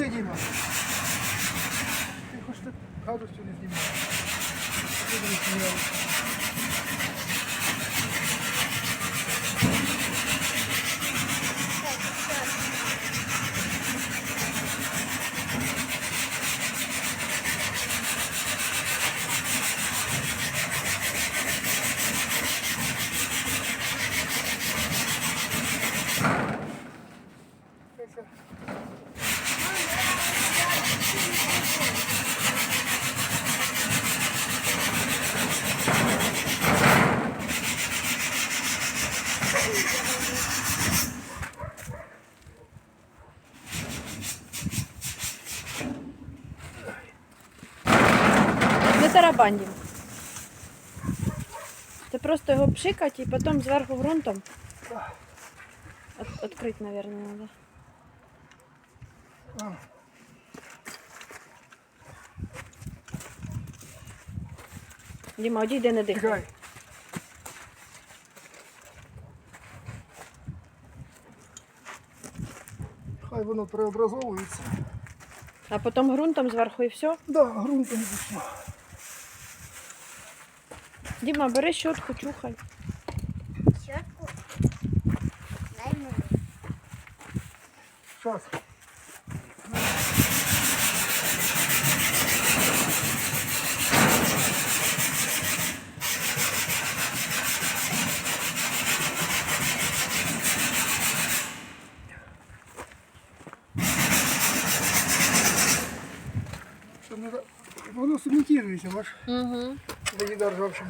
Пішли, Діма. Ти хоч ти гадостю не знімаєш. Люди не Не. Це просто його пшикати і потім зверху ґрунтом. От, открыть, наверное, надо. А. Діма, одійди, не дихай. Хай воно преобразовується. А потім ґрунтом зверху і все. Да, ґрунтом і все. Діма, бери щотку, чухай. Щотку. Дай мені. Щас. Щоб не за- Воно сумітірується, бач, Угу. доїда ржавчину.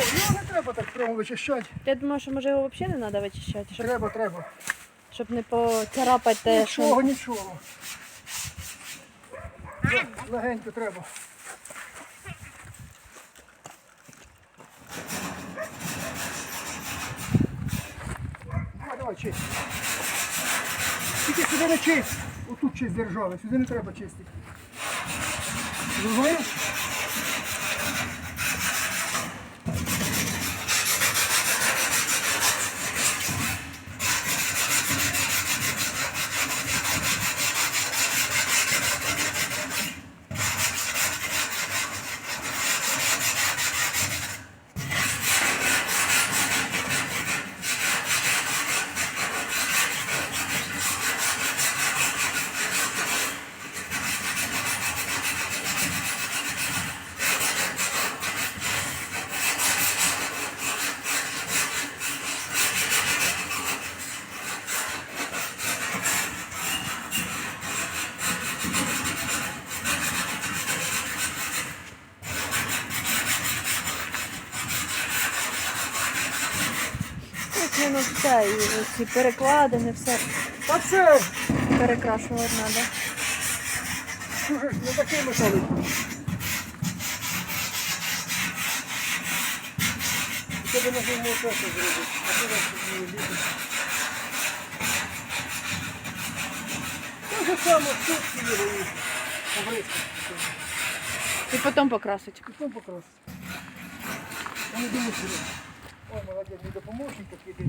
Ну, його не треба так прямо вичищати. Я думаю, що може його взагалі не треба вичищати, щоб, Треба, треба. щоб не поцарапати те, Нічого, що. нічого. Легенько треба. Давай, давай, чисть. Тільки сюди не чисть. Отут чисть держали, сюди не треба чистити. Зрозумів? Ось воно все, і ці перекладини, все Та це перекрашувати треба. дуже ж не такий металик. Тебе на зиму часу зробити, а ти нас не літо. Те ж саме тут і побризкати. І потім покрасити. Потім покрасити. Я не думаю, що... Ой, молодець, мій допоможник такий.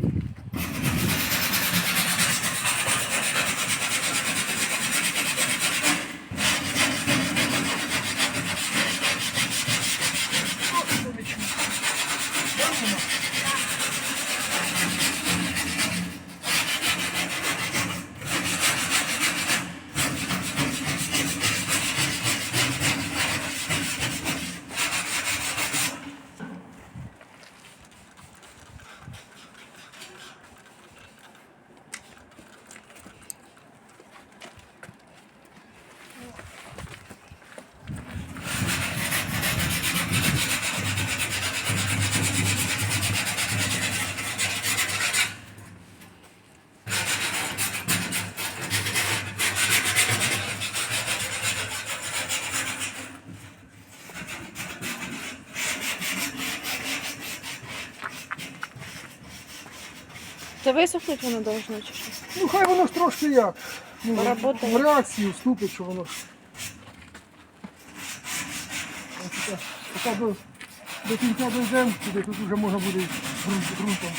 Це висохнуть воно должно чи що? Ну хай воно ж трошки як. ну, Поработає. в реакцію вступить, що воно. Ось таке. Поки до, до кінця дійдемо, туди тут вже можна буде ґрунт- ґрунтом.